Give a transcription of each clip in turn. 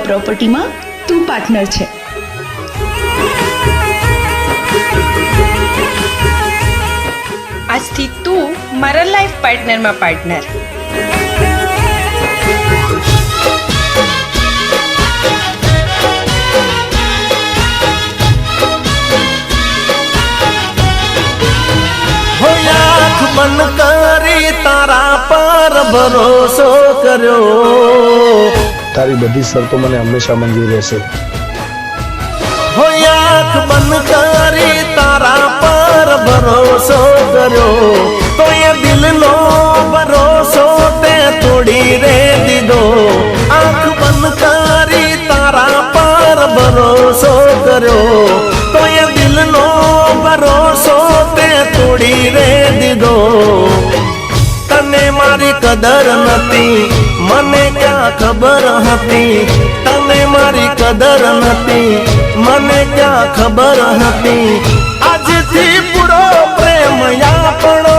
રિયા પ્રોપર્ટીમાં તું પાર્ટનર છે. આજથી તું મારા લાઈફ પાર્ટનરમાં પાર્ટનર મન કરી તારા પર ભરોસો કર્યો. તારી બધી શરતો મને હંમેશા મંજૂર રહેશે. હો આંખ તારા ભરોસો કર્યો. તો એ દિલનો તે તોડી રે દીધો. આંખ બંધ કરી કર્યો. તો એ દિલનો તે તોડી રે દીધો. તને મારી કદર નથી. મને ક્યાં ખબર હતી? તને મારી કદર નથી. મને ક્યાં ખબર હતી? આજથી પૂરો પ્રેમ આપણો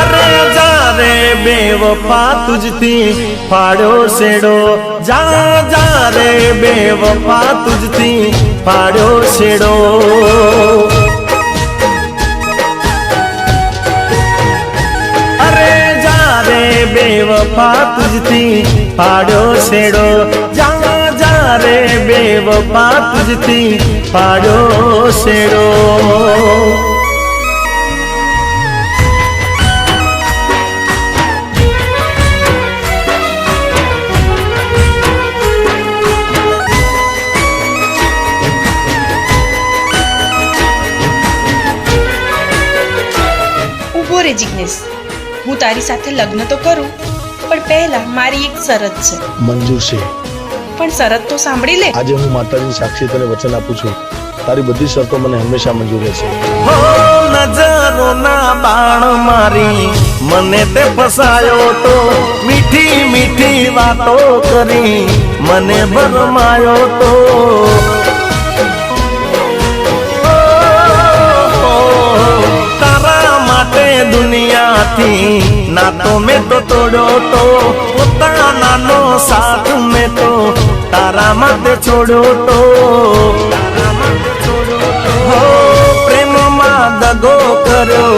અરે જા રે બેવફા તુજથી ફાડ્યો શેડો. જા જા રે બેવફા તુજથી ફાડ્યો શેડો. રે બેવફા તુજથી પાડ્યો શેડો જા જા રે બેવફા તુજથી પાડ્યો શેડો ઊભો રે જિગ્નેશ હું તારી સાથે લગ્ન તો કરું પણ પહેલા મારી એક શરત છે. મંજૂર છે. પણ શરત તો સાંભળી લે. આજે હું માતાજી સાક્ષી તને વચન આપું છું. તારી બધી શરતો મને હંમેશા મંજૂર રહેશે. હો નજરો ના બાણ મારી. મને તે ફસાયો તો મીઠી મીઠી વાતો કરી. મને ભરમાયો તો દુનિયાથી નાતો મેં તો તોડ્યો તો પોતાનાનો સાથ મેં તો તારા માટે છોડ્યો તો. પ્રેમમાં દગો કર્યો,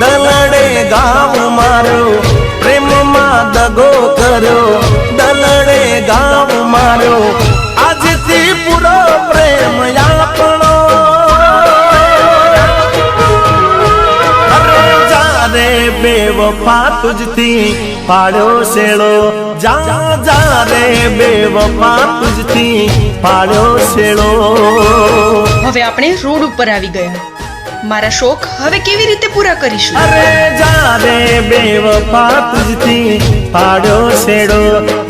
દલડે ગામ મારો પ્રેમમાં દગો કર્યો, દલડે ગામ માર્યો. બેવફા તુજથી પાડ્યો શેળો. જા જા રે બેવફા તુજથી પાડ્યો શેળો. હવે આપણે રોડ ઉપર આવી ગયા. મારા શોખ હવે કેવી રીતે પૂરા કરીશું? અરે જા રે બેવફા તુજથી પાડ્યો શેળો.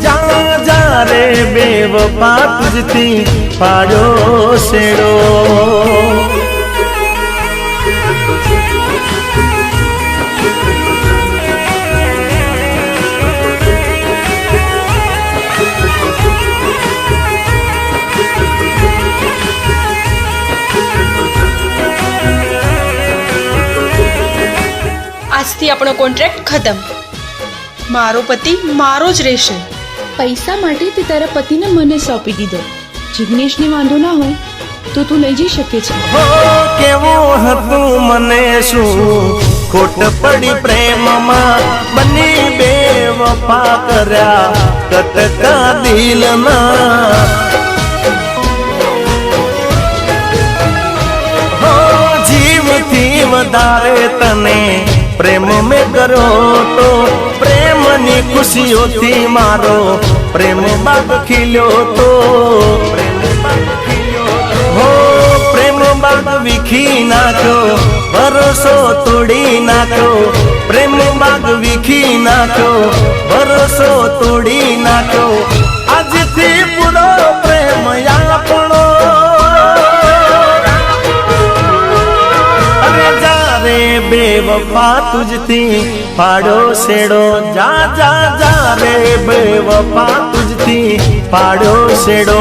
જા જા રે બેવફા તુજથી પાડ્યો શેડો આજથી આપણો કોન્ટ્રાક્ટ ખતમ. મારો પતિ મારો જ રહેશે. પૈસા માટે તે તારા પતિને મને સોંપી દીધો. જિગ્નેશને વાંધો ના હોય તો તું લઈ જઈ શકે છે. કેવો હતું મને શું? ખોટ પડી પ્રેમમાં બની બે વફા કર્યા કટકા દિલના વધારે તને પ્રેમ મેં કરો તો પ્રેમની ખુશીઓથી મારો પ્રેમ બાગ ખીલ્યો તો. પ્રેમ બાગ ખીલ્યો. હો, પ્રેમ બાગ વિખી નાખ્યો ભરોસો તોડી નાખો. પ્રેમ બાગ વિખી નાખ્યો ભરોસો તોડી નાખ્યો પાડો શેડો જા જા જા રે બેવફા તુજથી. પાડો શેડો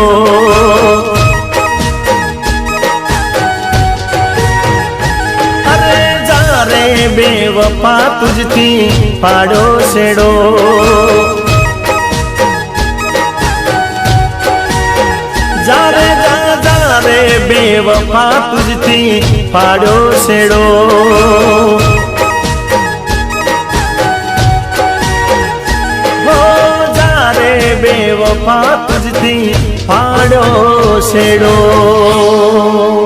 અરે, જા રે બેવફા તુજથી. પાડો શેડો જારે જા જા પાડો શેડો જારે બેવફા તુજથી પાડો શેડો.